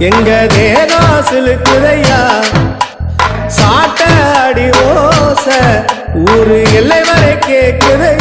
எங்க தேகம் சிலுக்குதையா சாட்ட அடி ஓச ஊரு எல்லை வரை கேக்குதையா?